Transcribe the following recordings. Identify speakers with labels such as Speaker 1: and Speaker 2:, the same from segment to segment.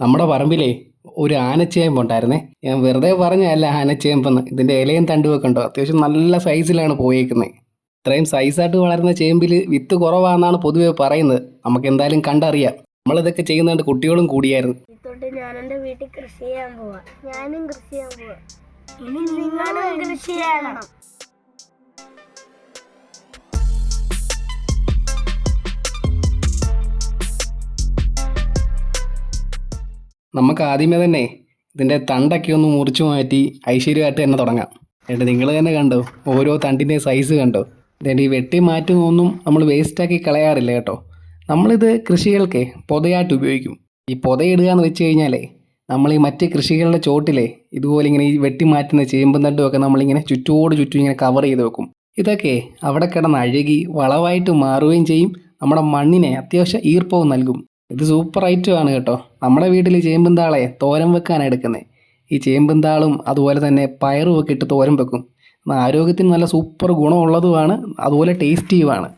Speaker 1: നമ്മുടെ പറമ്പിലേ ഒരു ആനച്ചേമ്പുണ്ടായിരുന്നേ ഞാൻ വെറുതെ പറഞ്ഞല്ല ആനച്ചേമ്പെന്ന്. ഇതിന്റെ ഇലയും തണ്ടുമൊക്കെ ഉണ്ടോ? അത്യാവശ്യം നല്ല സൈസിലാണ് പോയേക്കുന്നത് ഇത്രയും സൈസായിട്ട് വളരുന്ന ചേമ്പിൽ വിത്ത് കുറവാണെന്നാണ് പൊതുവേ പറയുന്നത്. നമുക്ക് എന്തായാലും കണ്ടറിയാം. നമ്മളിതൊക്കെ ചെയ്യുന്നുണ്ട് കുട്ടികളും കൂടിയായിരുന്നു.
Speaker 2: ഞാൻ എന്റെ വീട്ടിൽ കൃഷി ചെയ്യാൻ പോവാ. ഞാനും കൃഷി ചെയ്യാൻ പോവാ. ഇനി നിങ്ങളും കൃഷി ചെയ്യണം.
Speaker 1: നമുക്ക് ആദ്യമേ തന്നെ ഇതിന്റെ തണ്ടൊക്കെ ഒന്ന് മുറിച്ചു മാറ്റി ഐശ്വര്യമായിട്ട് തന്നെ തുടങ്ങാം. എന്നിട്ട് നിങ്ങൾ തന്നെ കണ്ടോ ഓരോ തണ്ടിന്റെ സൈസ് കണ്ടോ? ഇതിന്റെ ഈ വെട്ടി മാറ്റുന്നൊന്നും നമ്മൾ വേസ്റ്റാക്കി കളയാറില്ല കേട്ടോ. നമ്മളിത് കൃഷികൾക്ക് പൊതയായിട്ട് ഉപയോഗിക്കും. ഈ പൊതയിടുക എന്ന് വെച്ച് കഴിഞ്ഞാലേ നമ്മൾ ഈ മറ്റ് കൃഷികളുടെ ചോട്ടിലെ ഇതുപോലെ ഇങ്ങനെ ഈ വെട്ടി മാറ്റുന്ന ചേമ്പും തണ്ടും ഒക്കെ നമ്മളിങ്ങനെ ചുറ്റോട് ചുറ്റും ഇങ്ങനെ കവർ ചെയ്ത് വെക്കും. ഇതൊക്കെ അവിടെ കിടന്ന് അഴുകി വളവായിട്ട് മാറുകയും ചെയ്യും. നമ്മുടെ മണ്ണിനെ അത്യാവശ്യം ഈർപ്പവും നൽകും. ഇത് സൂപ്പർ ഐറ്റം ആണ് കേട്ടോ. നമ്മുടെ വീട്ടിൽ ചേമ്പും താളെ തോരൻ വെക്കാനാണ് എടുക്കുന്നത് ഈ ചേമ്പന്താളും അതുപോലെ തന്നെ പയറും ഒക്കെ ഇട്ട് തോരൻ വെക്കും. ആരോഗ്യത്തിന് നല്ല സൂപ്പർ ഗുണമുള്ളതുമാണ് അതുപോലെ ടേസ്റ്റിയുമാണ്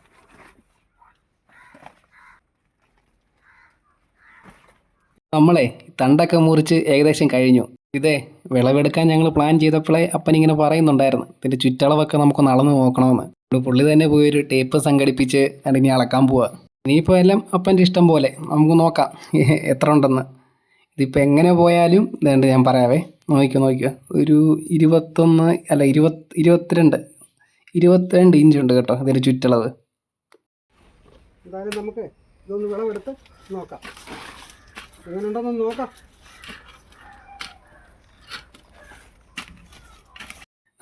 Speaker 1: നമ്മളെ തണ്ടൊക്കെ മുറിച്ച് ഏകദേശം കഴിഞ്ഞു. ഇതേ വിളവെടുക്കാൻ ഞങ്ങൾ പ്ലാൻ ചെയ്തപ്പോഴേ ഇങ്ങനെ പറയുന്നുണ്ടായിരുന്നു. ഇതിന്റെ ചുറ്റളവൊക്കെ നമുക്കൊന്ന് അളന്ന് നോക്കണമെന്ന് പുള്ളി തന്നെ പോയി ഒരു ടേപ്പ് സംഘടിപ്പിച്ച് അതിനി അളക്കാൻ പോവാ. ഇനിയിപ്പോൾ എല്ലാം അപ്പന്റെ ഇഷ്ടം പോലെ. നമുക്ക് നോക്കാം. എത്ര ഉണ്ടെന്ന്. ഇതിപ്പോൾ എങ്ങനെ പോയാലും ഇതേണ്ട ഞാൻ പറയാവേ. നോക്കിക്കോ നോക്കിക്കോ. ഒരു ഇരുപത്തൊന്ന് അല്ല ഇരുപത് ഇരുപത്തിരണ്ട്. ഇരുപത്തിരണ്ട് ഇഞ്ച് ഉണ്ട് കേട്ടോ ഇതിന്റെ ചുറ്റളവ്.
Speaker 3: എന്തായാലും നമുക്ക് ഇതൊന്ന് വിളവെടുത്ത് നോക്കാം. എങ്ങനെയുണ്ടെന്ന് നോക്കാം.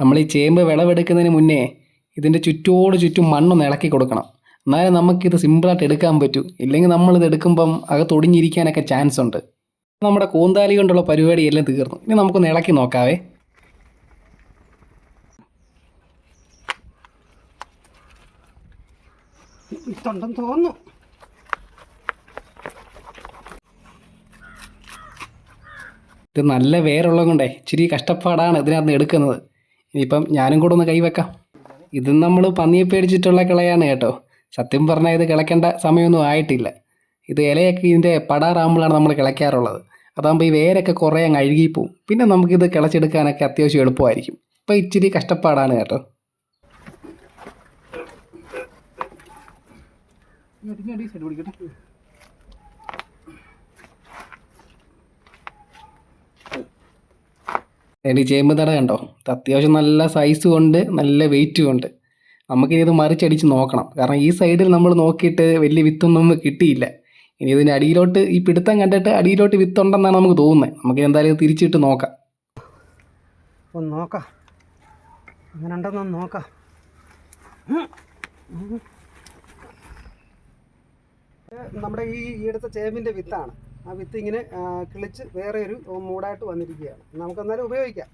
Speaker 1: നമ്മൾ ഈ ചേമ്പ് വിളവെടുക്കുന്നതിന് മുന്നേ ഇതിന്റെ ചുറ്റോട് ചുറ്റും മണ്ണൊന്ന് ഇളക്കി കൊടുക്കണം. എന്നാലേ നമുക്കിത് സിമ്പിളായിട്ട് എടുക്കാൻ പറ്റൂ. ഇല്ലെങ്കിൽ നമ്മളിത് എടുക്കുമ്പം അകത്ത് ഒടിഞ്ഞിരിക്കാനൊക്കെ ചാൻസ് ഉണ്ട്. നമ്മുടെ കൂന്താലി കൊണ്ടുള്ള പരിപാടി എല്ലാം തീർന്നു. ഇനി നമുക്കൊന്ന് ഇളക്കി നോക്കാവേ.
Speaker 3: ഇതുണ്ടെന്ന് തോന്നുന്നു.
Speaker 1: ഇത് നല്ല വേരുള്ളത് കൊണ്ടേ ഇച്ചിരി കഷ്ടപ്പാടാണ് ഇതിനകത്ത് എടുക്കുന്നത്. ഇനിയിപ്പം ഞാനും കൂടെ ഒന്ന് കൈവെക്കാം. ഇത് നമ്മൾ പന്നിയെ പേടിച്ചിട്ടുള്ള കിളയാണ് കേട്ടോ. സത്യം പറഞ്ഞാൽ ഇത് കിളയ്ക്കേണ്ട സമയമൊന്നും ആയിട്ടില്ല. ഇത് ഇലയൊക്കെ ഇതിന്റെ പടാറാകുമ്പോഴാണ് നമ്മൾ കിളയ്ക്കാറുള്ളത്. അതാകുമ്പോൾ ഈ വേരൊക്കെ കുറേ അങ്ങ് അഴുകിപ്പോവും. പിന്നെ നമുക്കിത് കിളച്ചെടുക്കാനൊക്കെ അത്യാവശ്യം എളുപ്പമായിരിക്കും. ഇപ്പം ഇച്ചിരി കഷ്ടപ്പാടാണ് കേട്ടോ. എടി ചേമ്പ് തട കണ്ടോ? അത്യാവശ്യം നല്ല സൈസ് ഉണ്ട് നല്ല വെയിറ്റും ഉണ്ട് നമുക്കിനി ഇത് മറിച്ചടിച്ച് നോക്കണം. കാരണം ഈ സൈഡിൽ നമ്മൾ നോക്കിയിട്ട് വലിയ വിത്തൊന്നും കിട്ടിയില്ല. ഇനി ഇതിന്റെ അടിയിലോട്ട് ഈ പിടുത്തം കണ്ടിട്ട് അടിയിലോട്ട് വിത്തുണ്ടെന്നാണ് നമുക്ക് തോന്നുന്നത്. നമുക്ക് എന്തായാലും ഇത് തിരിച്ചിട്ട് നോക്കാം.
Speaker 3: ഒന്ന് നോക്കാം. അങ്ങനെ ഉണ്ടെന്നൊന്ന് നോക്കാം. നമ്മുടെ ഈ ഈ എടുത്ത ചേമ്പിന്റെ വിത്താണ്. ആ വിത്ത് ഇങ്ങനെ കിളിച്ച് വേറെ ഒരു മൂടായിട്ട് വന്നിരിക്കുകയാണ്. നമുക്ക് എന്നാലും ഉപയോഗിക്കാം.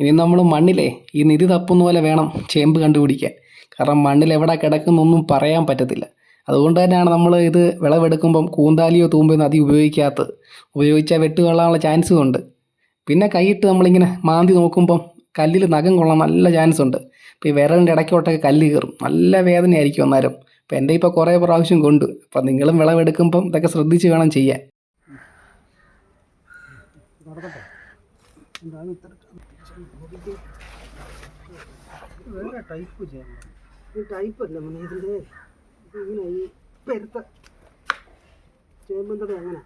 Speaker 1: ഇനി നമ്മൾ മണ്ണിലെ ഈ നിധി തപ്പുന്ന പോലെ വേണം ചേമ്പ് കണ്ടുപിടിക്കാൻ. കാരണം മണ്ണിൽ എവിടെ കിടക്കുന്നൊന്നും പറയാൻ പറ്റത്തില്ല. അതുകൊണ്ട് തന്നെയാണ് നമ്മൾ ഇത് വിളവെടുക്കുമ്പം കൂന്താലിയോ തൂമ്പയോ അധികം ഉപയോഗിക്കാത്തത്. ഉപയോഗിച്ചാൽ വെട്ടുകൊള്ളാനുള്ള ചാൻസ് ഉണ്ട്. പിന്നെ കൈയിട്ട് നമ്മളിങ്ങനെ മാന്തി നോക്കുമ്പം കല്ലിൽ നഖം കൊള്ളാൻ നല്ല ചാൻസ് ഉണ്ട്. ഇപ്പോൾ ഈ വിരലിന്റെ ഇടയ്ക്കോട്ടൊക്കെ കല്ല് കയറും നല്ല വേദനയായിരിക്കും അന്നേരം. അപ്പോൾ എന്റെ ഇപ്പോൾ കുറേ പ്രാവശ്യം കൊണ്ട്. അപ്പം നിങ്ങളും വിളവെടുക്കുമ്പം ഇതൊക്കെ ശ്രദ്ധിച്ച് വേണം ചെയ്യാൻ.
Speaker 3: വേറെ ടൈപ്പ് ടൈപ്പ് അല്ല മോനെ ഇതിന്റെ ഇങ്ങനെ ഈ പെരുത്ത ചേമ്പന്തട അങ്ങനെ.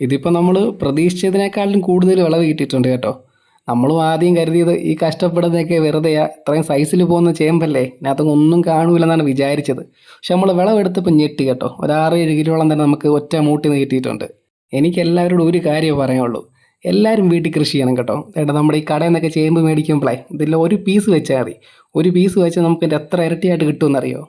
Speaker 1: ഇതിപ്പോൾ നമ്മൾ പ്രതീക്ഷിച്ചതിനേക്കാളും കൂടുതൽ വിളവ് കിട്ടിയിട്ടുണ്ട് കേട്ടോ. നമ്മളും ആദ്യം കരുതിയത് ഈ കഷ്ടപ്പെടുന്നതൊക്കെ വെറുതെയാ ഇത്രയും സൈസിൽ പോകുന്ന ചേമ്പല്ലേ ഇതിനകത്തൊന്നും ഒന്നും കാണൂലെന്നാണ് വിചാരിച്ചത്. പക്ഷെ നമ്മൾ വിളവെടുത്തപ്പോൾ ഞെട്ടി കേട്ടോ. ഒരു ഏഴ് കിലോളം തന്നെ നമുക്ക് ഒറ്റ മൂട്ടി നീട്ടിയിട്ടുണ്ട്. എനിക്ക് എല്ലാവരോടും ഒരു കാര്യമേ പറയുള്ളൂ എല്ലാവരും വീട്ടിൽ കൃഷി ചെയ്യണം കേട്ടോ. ഏട്ടാ നമ്മുടെ ഈ കടയിൽ നിന്നൊക്കെ ചേമ്പ് മേടിക്കുമ്പോഴേ ഇതിൽ ഒരു പീസ് വെച്ചാൽ മതി. ഒരു പീസ് വെച്ചാൽ നമുക്ക് എത്ര ഇരട്ടിയായിട്ട് കിട്ടുമെന്നറിയോ?